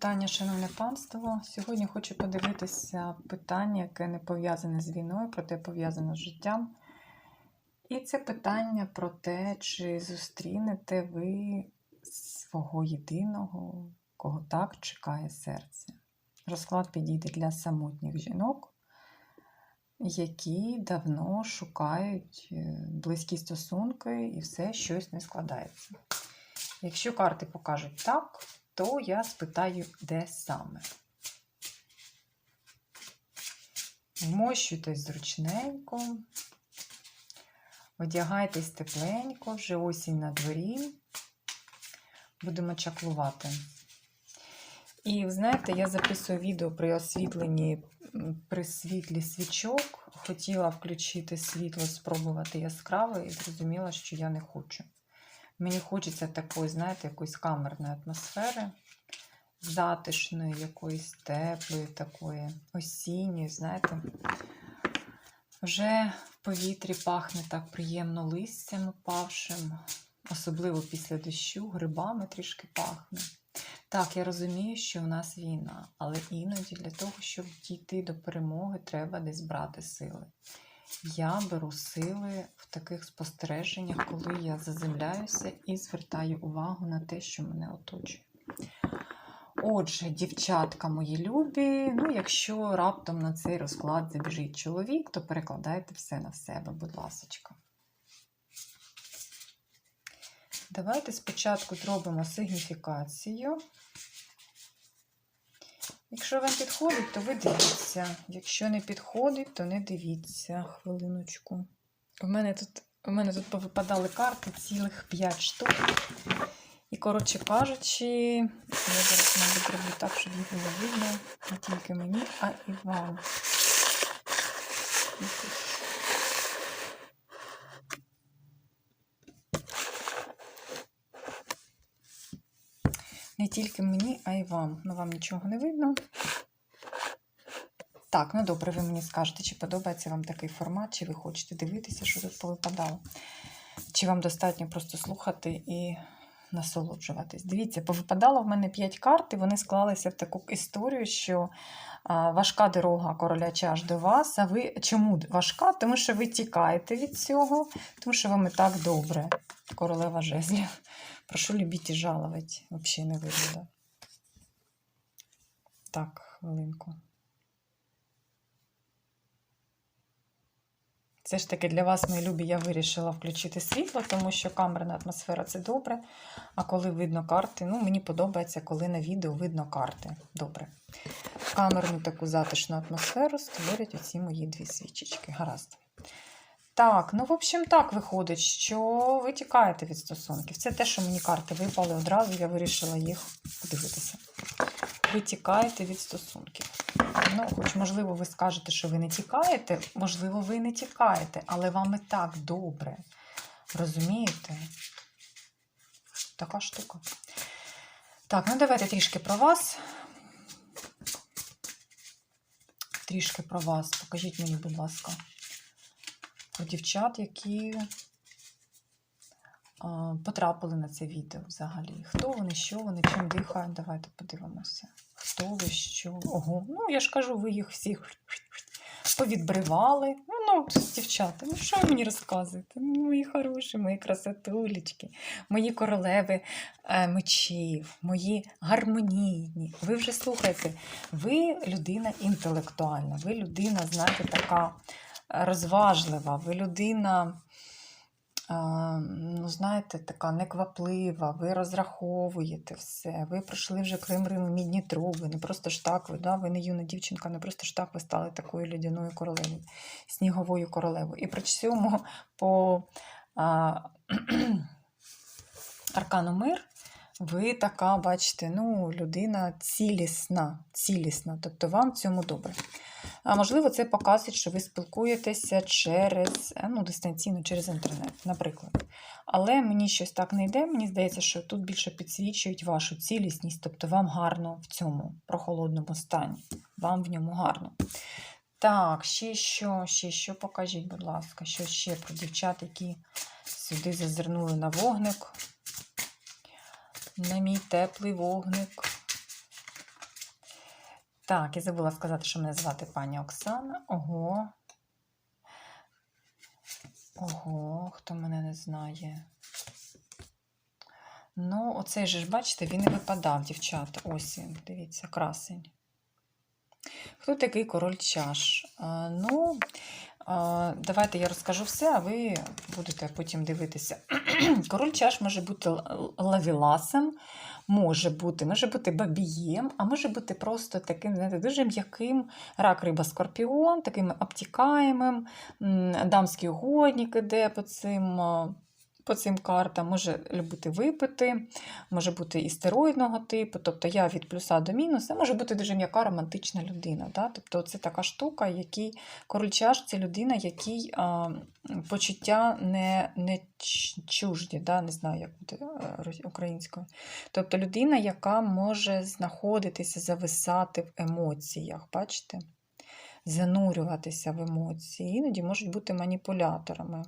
Вітання, шановне панство. Сьогодні хочу подивитися питання, яке не пов'язане з війною, проте пов'язане з життям. І це питання про те, чи зустрінете ви свого єдиного, кого так чекає серце. Розклад підійде для самотніх жінок, які давно шукають е, близькі стосунки і все щось не складається. Якщо карти покажуть так, то я спитаю, де саме. Вмощуйтесь зручненько, одягайтесь тепленько, вже осінь на дворі. Будемо чаклувати. І ви знаєте, я записую відео при освітленні при світлі свічок. Хотіла включити світло, спробувати яскраве, і зрозуміла, що я не хочу. Мені хочеться такої, знаєте, якоїсь камерної атмосфери, затишної, якоїсь теплої, такої осінньої, знаєте. Вже в повітрі пахне так приємно листям опавшим, особливо після дощу, грибами трішки пахне. Так, я розумію, що в нас війна, але іноді для того, щоб дійти до перемоги, треба десь брати сили. Я беру сили в таких спостереженнях, коли я заземляюся і звертаю увагу на те, що мене оточує. Отже, дівчатка мої любі, ну, якщо раптом на цей розклад забіжить чоловік, то перекладайте все на себе, будь ласочка. Давайте спочатку зробимо сигніфікацію. Якщо вам підходить, то ви дивіться. Якщо не підходить, то не дивіться. Хвилиночку. У мене тут, у мене тут повипадали карти цілих 5 штук. І, коротше кажучи, я зараз, мабуть, роблю так, щоб їх було видно не тільки мені, а і вам. Тільки мені, а й вам. Ну, вам нічого не видно. Так, ну добре, ви мені скажете, чи подобається вам такий формат, чи ви хочете дивитися, що тут повипадало. Чи вам достатньо просто слухати і насолоджуватись. Дивіться, повипадало в мене 5 карт, і вони склалися в таку історію, що важка дорога короля чаш до вас. А ви чому важка? Тому що ви тікаєте від цього, тому що вам і так добре. Королева жезлів. Прошу любіть і жалувати. Взагалі не видно. Да? Так, хвилинку. Все ж таки для вас, мої любі, я вирішила включити світло, тому що камерна атмосфера це добре. А коли видно карти, ну мені подобається, коли на відео видно карти. Добре. Камерну таку затишну атмосферу створять оці мої дві свічечки. Гаразд. Так, ну, в общем, так виходить, що ви тікаєте від стосунків. Це те, що мені карти випали одразу, я вирішила їх подивитися. Ви тікаєте від стосунків. Ну, хоч, можливо, ви скажете, що ви не тікаєте, можливо, ви не тікаєте, але вам і так добре. Розумієте? Така штука. Так, ну давайте трішки про вас. Трішки про вас. Покажіть мені, будь ласка, про дівчат, які потрапили на це відео взагалі. Хто вони, що вони, чим дихають? Давайте подивимося. Хто ви, що? Ого, ну я ж кажу, ви їх всіх повідбривали. Ну, ну, дівчата, ну що ви мені розказуєте? Ну, Мої хороші, мої красотулечки, мої королеви е, мечів, мої гармонійні. Ви вже слухайте, ви людина інтелектуальна, ви людина, знаєте, така розважлива, ви людина. Ну, знаєте, така некваплива, ви розраховуєте все, ви пройшли вже Крим Рим, мідні труби, не просто ж так ви, да? ви не юна дівчинка, не просто ж так ви стали такою лядяною королевою, сніговою королевою. І при цьому по а, аркану мир ви така, бачите, ну, людина цілісна, цілісна, тобто вам в цьому добре. А можливо, це показує, що ви спілкуєтеся через ну, дистанційно через інтернет, наприклад. Але мені щось так не йде. Мені здається, що тут більше підсвічують вашу цілісність, тобто вам гарно в цьому прохолодному стані. Вам в ньому гарно. Так, ще що, ще що покажіть, будь ласка, що ще про дівчат, які сюди зазирнули на вогник. На мій теплий вогник. Так, я забула сказати, що мене звати пані Оксана. Ого. Ого, хто мене не знає. Ну, оцей же ж, бачите, він і випадав, дівчата. Ось він, дивіться, красень. Хто такий король чаш? А, ну, а, давайте я розкажу все, а ви будете потім дивитися. король чаш може бути лавіласом, може бути, може бути бабієм, а може бути просто таким, знаєте, дуже м'яким рак риба скорпіон, таким обтікаємим, дамські угодник іде по цим. По цим картам може любити випити, може бути і стероїдного типу, тобто я від плюса до мінуса, може бути дуже м'яка романтична людина. Да? Тобто це така штука, який король чаш це людина, якій а, почуття не, не чужді, да? не знаю, як буде е, українською. Тобто людина, яка може знаходитися, зависати в емоціях, бачите? Занурюватися в емоції, іноді можуть бути маніпуляторами.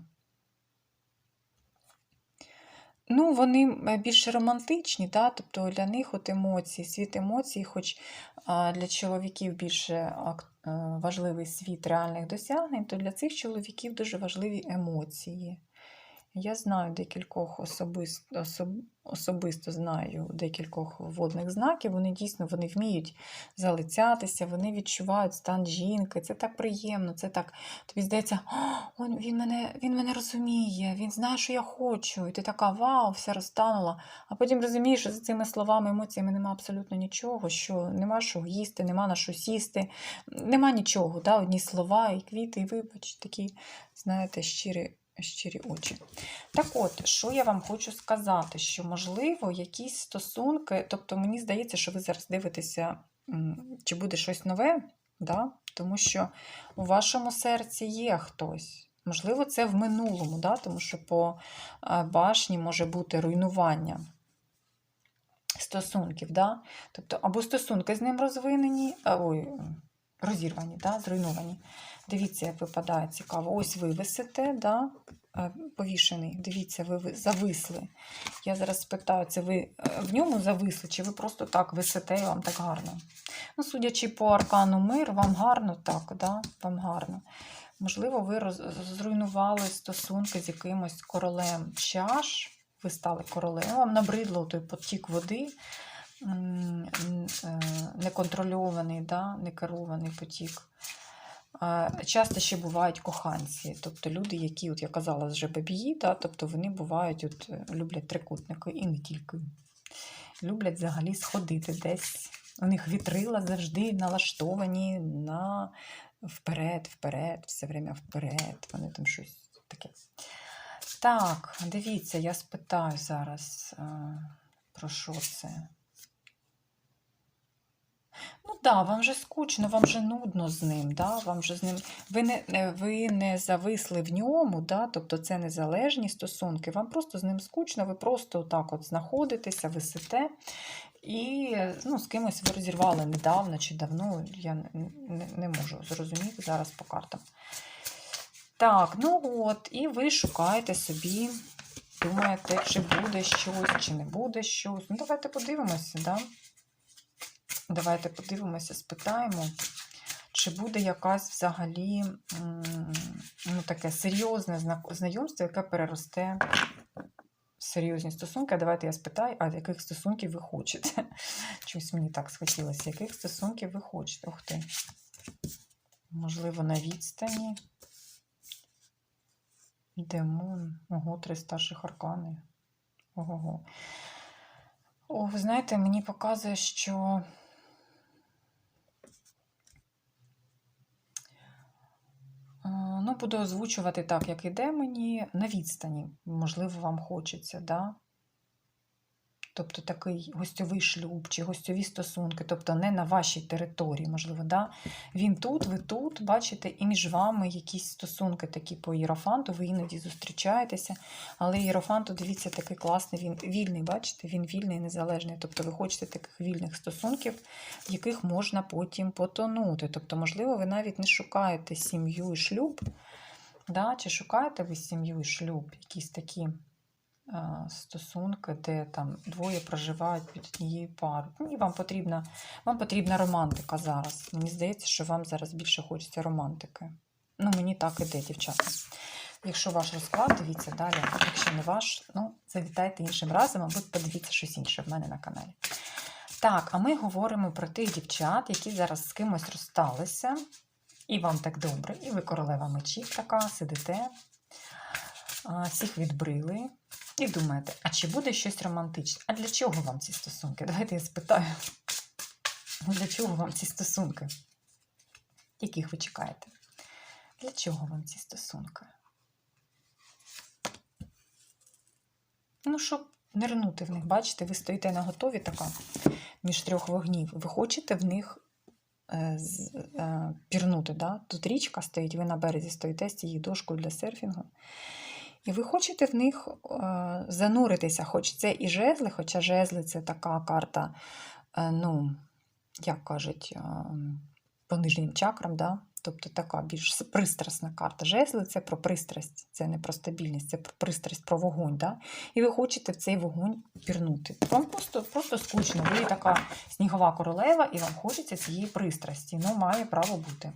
Ну, вони е, більш романтичні, да? тобто для них от емоції, світ емоцій, хоч для чоловіків більше е, важливий світ реальних досягнень, то для цих чоловіків дуже важливі емоції. Я знаю декількох особисто, особ, особисто знаю декількох водних знаків. Вони дійсно вони вміють залицятися, вони відчувають стан жінки. Це так приємно, це так. Тобі здається, «О, він, мене, він мене розуміє, він знає, що я хочу. І ти така вау, все розтанула. А потім розумієш, що за цими словами, емоціями нема абсолютно нічого, що нема що їсти, нема на що сісти, нема нічого. Да? Одні слова, і квіти, і вибач, такі, знаєте, щирі. Щирі очі. Так от, що я вам хочу сказати, що, можливо, якісь стосунки, тобто мені здається, що ви зараз дивитеся, чи буде щось нове, да? тому що у вашому серці є хтось. Можливо, це в минулому, да? тому що по е, башні може бути руйнування стосунків. Да? Тобто, або стосунки з ним розвинені, ой, розірвані, да? зруйновані. Дивіться, як випадає цікаво. Ось ви висите, да? е, повішений. Дивіться, ви ви зависли. Я зараз спитаю, це ви е, в ньому зависли, чи ви просто так висите і вам так гарно? Ну, судячи по аркану мир, вам гарно так, да? вам гарно. Можливо, ви зруйнували стосунки з якимось королем чаш, ви стали королем, вам набридло той потік води, е, неконтрольований, да? некерований потік. Часто ще бувають коханці, тобто люди, які, от я казала, вже бабії, да, тобто вони бувають, от, е, люблять трикутники і не тільки. Люблять взагалі сходити десь. У них вітрила завжди налаштовані на вперед, вперед, все время вперед. Вони там щось таке. Так, дивіться, я спитаю зараз, про що це. Да, вам же скучно, вам же нудно з ним, да? вам же з ним. Ви не, е, ви не зависли в ньому, да? тобто це незалежні стосунки, вам просто з ним скучно, ви просто отак от знаходитеся, висите. І ну, з кимось ви розірвали недавно чи давно, я не, не, не можу зрозуміти зараз по картам. Так, ну от, і ви шукаєте собі, думаєте, чи буде щось, чи не буде щось. Ну, давайте подивимося, да? Давайте подивимося, спитаємо, чи буде якась взагалі ну, таке серйозне знайомство, яке переросте в серйозні стосунки. А давайте я спитаю, а яких стосунків ви хочете? Чомусь мені так схотілося. Яких стосунків ви хочете? Ух ти. Можливо, на відстані. Демон. Ого, три старших аркани. Ого. О, ви знаєте, мені показує, що Ну, буду озвучувати так, як іде мені на відстані. Можливо, вам хочеться, да? Тобто такий гостьовий шлюб чи гостьові стосунки, тобто не на вашій території, можливо, да? Він тут, ви тут, бачите, і між вами якісь стосунки такі по Єрофанту, ви іноді зустрічаєтеся, але Єрофанту, дивіться, такий класний, він вільний, бачите, він вільний, і незалежний. Тобто ви хочете таких вільних стосунків, в яких можна потім потонути. Тобто, можливо, ви навіть не шукаєте сім'ю і шлюб, да? чи шукаєте ви сім'ю і шлюб, якісь такі стосунки, де там двоє проживають під однією парою. Ні, вам потрібна, вам потрібна романтика зараз. Мені здається, що вам зараз більше хочеться романтики. Ну, мені так іде, дівчата. Якщо ваш розклад, дивіться далі. Якщо не ваш, ну, завітайте іншим разом, або подивіться щось інше в мене на каналі. Так, а ми говоримо про тих дівчат, які зараз з кимось розсталися. І вам так добре, і ви королева мечів така, сидите, всіх відбрили. І думаєте, а чи буде щось романтичне? А для чого вам ці стосунки? Давайте я спитаю. Для чого вам ці стосунки? Яких ви чекаєте? Для чого вам ці стосунки? Ну, щоб не рнути в них, бачите, ви стоїте на готові така між трьох вогнів. Ви хочете в них е, е, пірнути. Да? Тут річка стоїть, ви на березі стоїте з цією дошкою для серфінгу. І ви хочете в них е, зануритися, хоч це і жезли, хоча жезли це така карта, е, ну, як кажуть, е, по нижнім чакрам, да? тобто така більш пристрасна карта. Жезли це про пристрасть, це не про стабільність, це про пристрасть, про вогонь. Да? І ви хочете в цей вогонь пірнути. Вам просто, просто скучно. Ви така снігова королева, і вам хочеться цієї пристрасті. Ну, має право бути.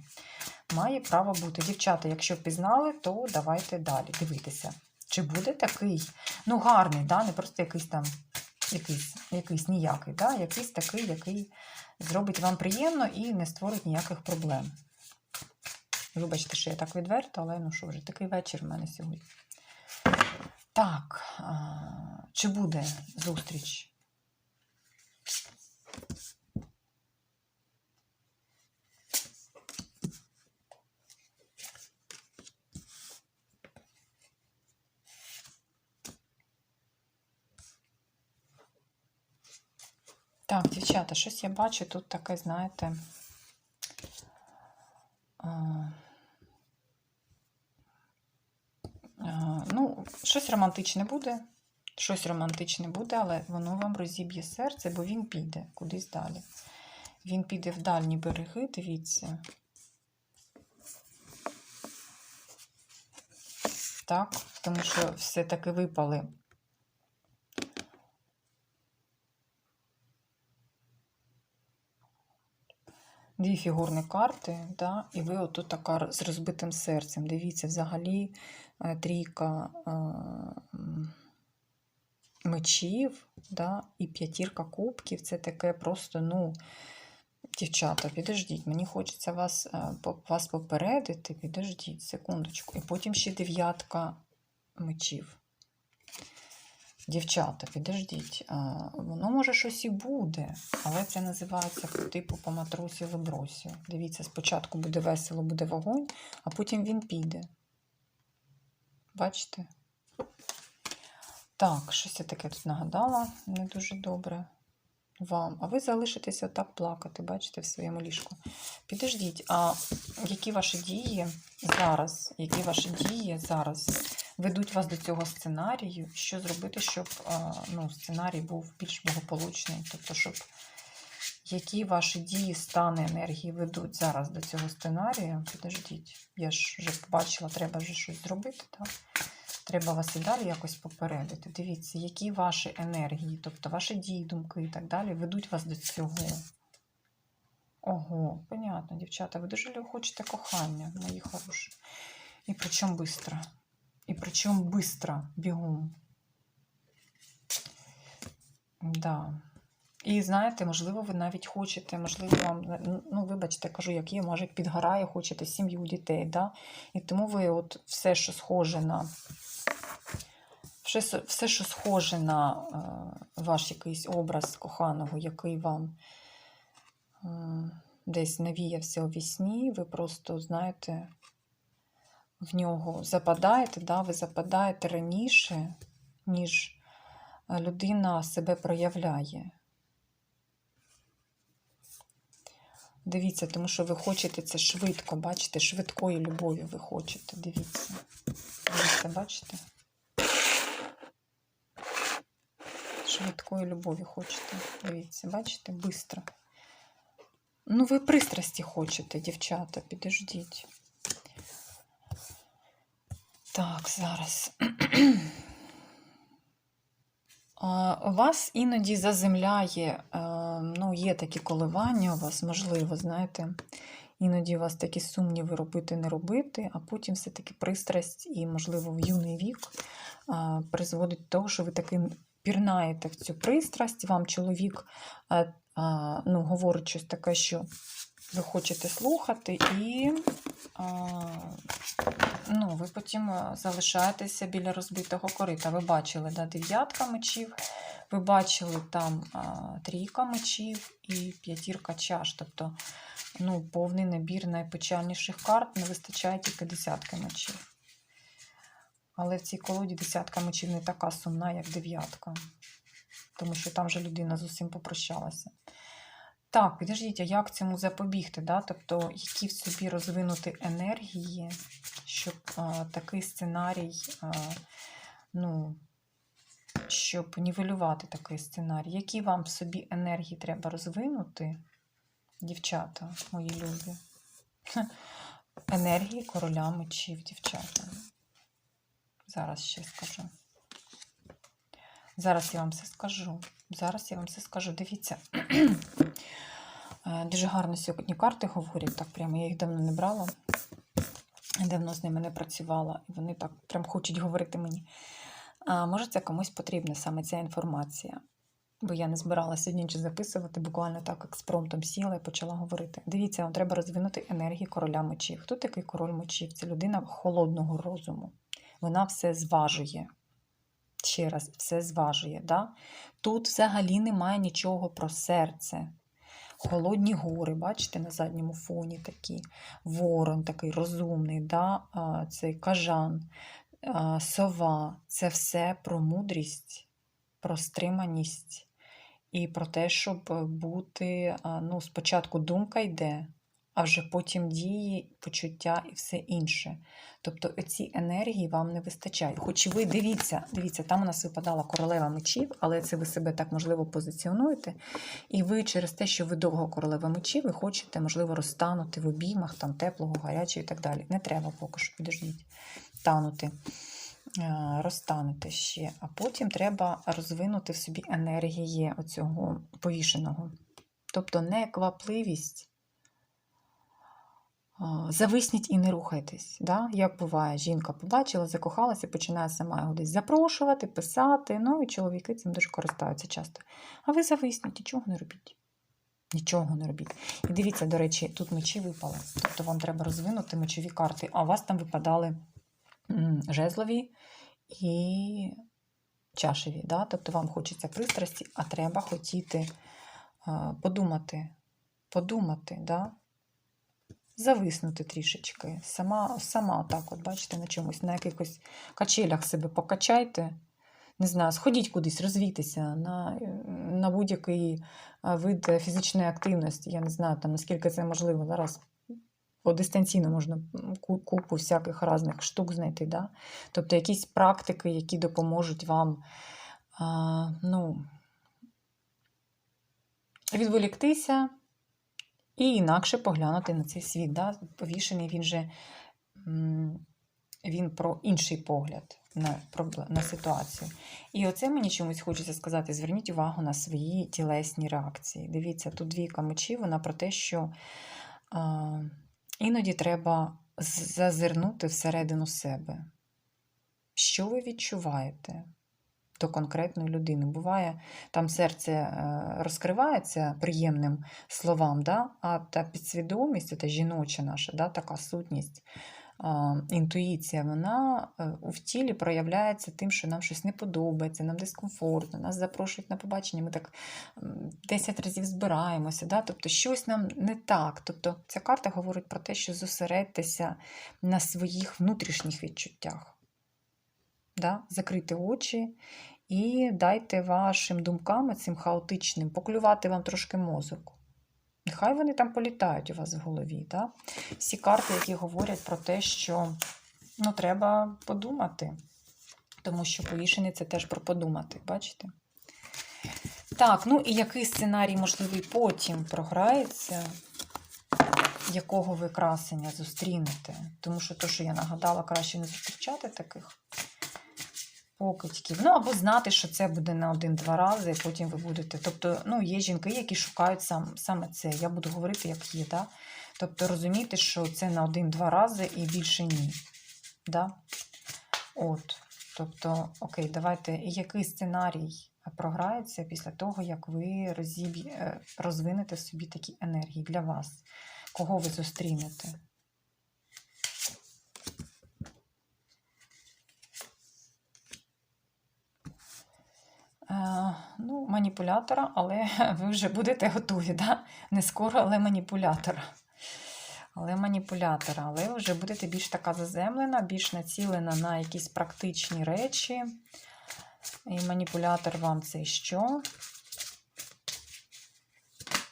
Має право бути. Дівчата, якщо впізнали, то давайте далі дивитися. Чи буде такий, ну, гарний, да? не просто якийсь там якийсь, якийсь ніякий, да? якийсь такий, який зробить вам приємно і не створить ніяких проблем. Вибачте, що я так відверто, але ну що вже, такий вечір в мене сьогодні. Так, чи буде зустріч? Так, дівчата, щось я бачу тут таке, знаєте. а, а, Ну, щось романтичне буде. Щось романтичне буде, але воно вам розіб'є серце, бо він піде кудись далі. Він піде в дальні береги, дивіться. Так, тому що все-таки випали дві фігурні карти, да, і ви отут така з розбитим серцем. Дивіться, взагалі е, трійка е, мечів да, і п'ятірка кубків це таке просто, ну, дівчата, підождіть, мені хочеться вас, е, вас попередити, підождіть, секундочку. І потім ще дев'ятка мечів. Дівчата, підождіть, воно може щось і буде, але це називається типу по матрусі вибросі. Дивіться, спочатку буде весело, буде вогонь, а потім він піде. Бачите? Так, щось я таке тут нагадала, не дуже добре вам. А ви залишитесь отак плакати, бачите, в своєму ліжку. Підождіть, а які ваші дії зараз, які ваші дії зараз ведуть вас до цього сценарію? Що зробити, щоб ну, сценарій був більш благополучний? Тобто, щоб які ваші дії, стани енергії ведуть зараз до цього сценарію? Підождіть, я ж вже побачила, треба вже щось зробити, так? Треба вас і далі якось попередити. Дивіться, які ваші енергії, тобто ваші дії, думки і так далі ведуть вас до цього. Ого, понятно, дівчата, ви дуже хочете кохання, мої хороші. І причому быстро. І причому быстро, бігом. Да. І знаєте, можливо, ви навіть хочете, можливо, вам, ну, вибачте, кажу, як є, може, підгорає, хочете сім'ю дітей, да? І тому ви от все, що схоже на все, що схоже на е, ваш якийсь образ коханого, який вам е, десь навіявся у вісні, ви просто, знаєте, в нього западаєте, да? ви западаєте раніше, ніж е, людина себе проявляє. Дивіться, тому що ви хочете це швидко, бачите, швидкої любові ви хочете. Дивіться. Дивіться, бачите? Швидкої любові хочете. Дивіться, бачите, бистро. Ну, ви пристрасті хочете, дівчата, підождіть. Так, зараз. У вас іноді заземляє, е, ну, є такі коливання у вас, можливо, знаєте. Іноді у вас такі сумніви робити, не робити, а потім все-таки пристрасть і, можливо, в юний вік призводить до того, що ви таки пірнаєте в цю пристрасть, вам чоловік а, а, ну, говорить щось таке, що ви хочете слухати, і а, ну, ви потім залишаєтеся біля розбитого корита. Ви бачили, да, дев'ятка мечів, ви бачили там трійка мечів і п'ятірка чаш. Тобто ну, повний набір найпечальніших карт, не вистачає тільки десятки мечів. Але в цій колоді десятка мечів не така сумна, як дев'ятка. Тому що там вже людина з усім попрощалася. Так, підождіть, а як цьому запобігти? Да? Тобто, які в собі розвинути енергії, щоб а, такий сценарій, а, ну, щоб нівелювати такий сценарій? Які вам в собі енергії треба розвинути, дівчата, мої любі? Енергії короля мечів, дівчата. Зараз ще скажу. Зараз я вам все скажу. Зараз я вам все скажу. Дивіться. Е, Дуже гарно сьогодні карти говорять. Так прямо я їх давно не брала. Давно з ними не працювала. І вони так прям хочуть говорити мені. А, може, це комусь потрібна саме ця інформація. Бо я не збиралася сьогодні нічого записувати, буквально так експромтом сіла і почала говорити. Дивіться, вам треба розвинути енергії короля мечів. Хто такий король мечів? Це людина холодного розуму. Вона все зважує. Ще раз, все зважує. Да? Тут взагалі немає нічого про серце. Холодні гори, бачите, на задньому фоні такі. Ворон такий розумний, да? цей кажан, сова. Це все про мудрість, про стриманість і про те, щоб бути. Ну, спочатку думка йде, а вже потім дії, почуття і все інше. Тобто ці енергії вам не вистачає. Хоч ви дивіться, дивіться, там у нас випадала королева мечів, але це ви себе так можливо позиціонуєте. І ви через те, що ви довго королева мечів, ви хочете, можливо, розтанути в обіймах, там теплого, гарячого і так далі. Не треба поки що, підождіть, танути. е, Розтанути ще, а потім треба розвинути в собі енергії оцього повішеного. Тобто неквапливість, Зависніть і не рухайтесь. Да? Як буває, жінка побачила, закохалася, починає сама його десь запрошувати, писати. Ну і чоловіки цим дуже користаються часто. А ви зависніть, нічого не робіть. Нічого не робіть. І дивіться, до речі, тут мечі випали. Тобто вам треба розвинути мечові карти, а у вас там випадали жезлові і чашеві. Да? Тобто вам хочеться пристрасті, а треба хотіти подумати. Подумати, да? Зависнути трішечки. Сама, сама так, от, бачите, на чомусь, на якихось качелях себе покачайте. Не знаю, сходіть кудись, розвійтеся на, на будь-який вид фізичної активності. Я не знаю, там, наскільки це можливо. Зараз по дистанційно можна купу всяких різних штук знайти. Да? Тобто якісь практики, які допоможуть вам а, ну, відволіктися і інакше поглянути на цей світ. Да? Повішений він же він про інший погляд на, на ситуацію. І оце мені чомусь хочеться сказати: зверніть увагу на свої тілесні реакції. Дивіться, тут двійка мечів, вона про те, що а, іноді треба зазирнути всередину себе. Що ви відчуваєте? До конкретної людини. Буває, там серце е, розкривається приємним словам, да? а та підсвідомість, та жіноча наша, да? така сутність, інтуїція, вона е, в тілі проявляється тим, що нам щось не подобається, нам дискомфортно, нас запрошують на побачення, ми так м, 10 разів збираємося, да? тобто щось нам не так. Тобто ця карта говорить про те, що зосередьтеся на своїх внутрішніх відчуттях. Да? Закрити очі і дайте вашим думкам, цим хаотичним, поклювати вам трошки мозок. Нехай вони там політають у вас в голові. Да? Всі карти, які говорять про те, що ну, треба подумати. Тому що повішений це теж про подумати, бачите? Так, ну і який сценарій, можливий, потім програється, якого ви красення зустрінете? Тому що то, що я нагадала, краще не зустрічати таких. Покидьків. Ну, або знати, що це буде на один-два рази, і потім ви будете. Тобто, ну, є жінки, які шукають сам, саме це. Я буду говорити, як є. Да? Тобто розуміти, що це на один-два рази і більше ні. Да? От. Тобто, окей, давайте, який сценарій програється після того, як ви розіб'є, е, розвинете собі такі енергії для вас? Кого ви зустрінете? Ну, маніпулятора, але ви вже будете готові, да? Не скоро, але маніпулятора. Але маніпулятора, але вже будете більш така заземлена, більш націлена на якісь практичні речі. І маніпулятор вам це що?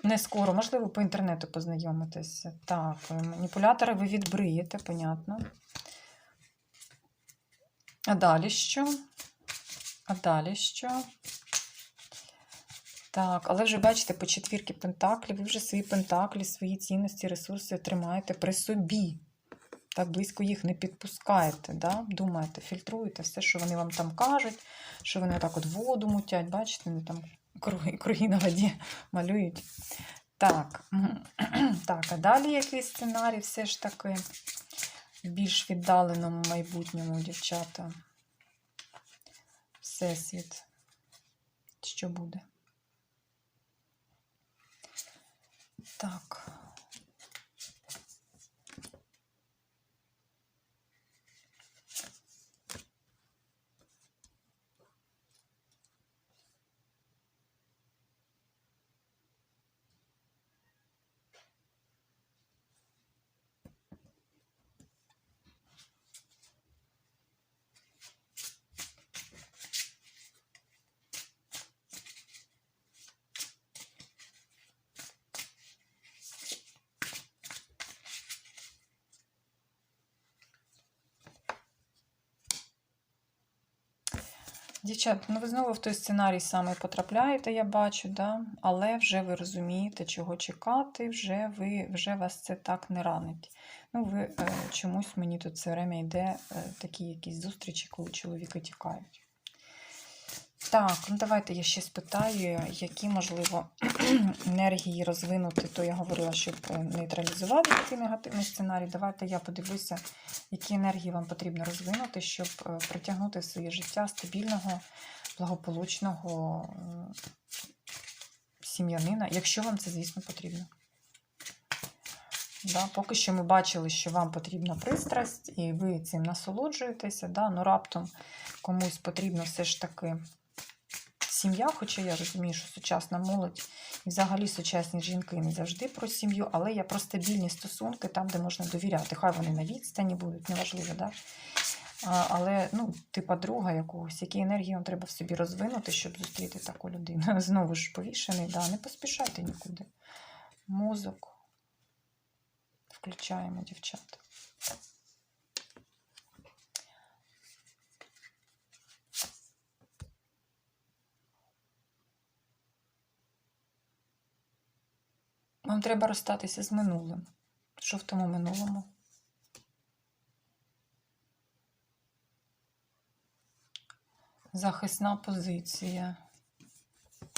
Не скоро, можливо, по інтернету познайомитися. Так, маніпулятори ви відбриєте, понятно. А далі що? А далі що? Так, але вже бачите, по четвірки пентаклів, ви вже свої пентаклі, свої цінності, ресурси тримаєте при собі. Так близько їх не підпускаєте. Да? Думаєте, фільтруєте все, що вони вам там кажуть, що вони так от воду мутять, бачите, вони там круги, круги на воді малюють. Так, так, а далі який сценарій все ж таки в більш віддаленому майбутньому, дівчата. Всесвіт. Що буде? Так. Дівчат, ну ви знову в той сценарій саме потрапляєте, я бачу, да? але вже ви розумієте, чого чекати, вже ви, вже вас це так не ранить. Ну, ви е, чомусь мені тут все время йде е, такі якісь зустрічі, коли чоловіки тікають. Так, ну давайте я ще спитаю, які, можливо, енергії розвинути, то я говорила, щоб е, нейтралізувати такий негативний сценарій. Давайте я подивлюся, які енергії вам потрібно розвинути, щоб е, притягнути в своє життя стабільного, благополучного сім'янина, якщо вам це, звісно, потрібно. Да, Поки що ми бачили, що вам потрібна пристрасть, і ви цим насолоджуєтеся. Да, Ну раптом комусь потрібно все ж таки сім'я, хоча я розумію, що сучасна молодь і взагалі сучасні жінки не завжди про сім'ю, але я про стабільні стосунки, там, де можна довіряти. Хай вони на відстані будуть, неважливо, да? Але ну, типа друга якогось, які енергії вам треба в собі розвинути, щоб зустріти таку людину. Знову ж повішений, да, не поспішайте нікуди. Мозок. Включаємо дівчата. Вам треба розстатися з минулим. Що в тому минулому? Захисна позиція.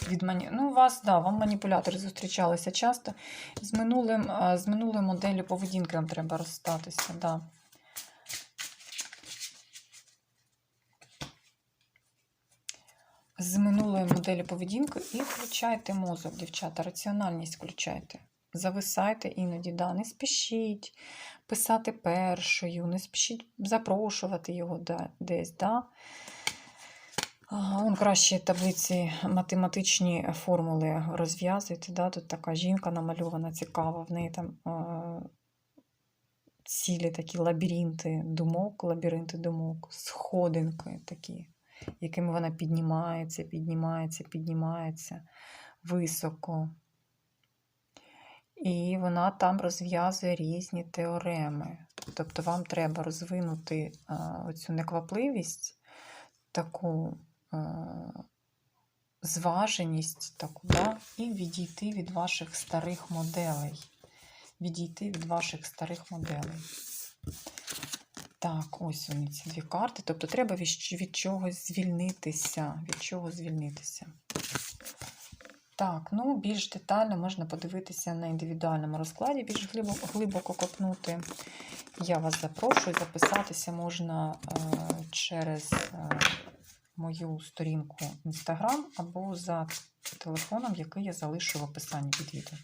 Від мані... Ну, вас, да, вам маніпулятори зустрічалися часто. З минулим, з минулим моделлю поведінки вам треба розстатися, да. З минулої моделі поведінки і включайте мозок, дівчата, раціональність включайте. Зависайте іноді, да, не спішіть писати першою, не спішіть запрошувати його десь. Да. Он краще таблиці математичні формули розв'язуйте. Да? Тут така жінка намальована, цікава, в неї там е, цілі такі лабіринти думок, лабіринти думок, сходинки такі, якими вона піднімається, піднімається, піднімається високо. І вона там розв'язує різні теореми. Тобто вам треба розвинути а, оцю неквапливість, таку а, зваженість, таку, да? і відійти від ваших старих моделей. Відійти від ваших старих моделей. Так, ось вони ці дві карти. Тобто треба від, чогось звільнитися. Від чого звільнитися. Так, ну більш детально можна подивитися на індивідуальному розкладі, більш глибоко, глибоко копнути. Я вас запрошую, записатися можна е, через е, мою сторінку Instagram або за телефоном, який я залишу в описанні під відео.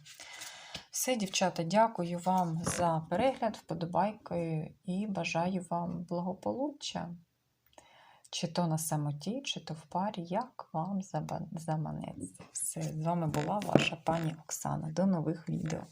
Все, дівчата, дякую вам за перегляд, вподобайки і бажаю вам благополуччя. Чи то на самоті, чи то в парі, як вам заманеться. Все, з вами була ваша пані Оксана. До нових відео.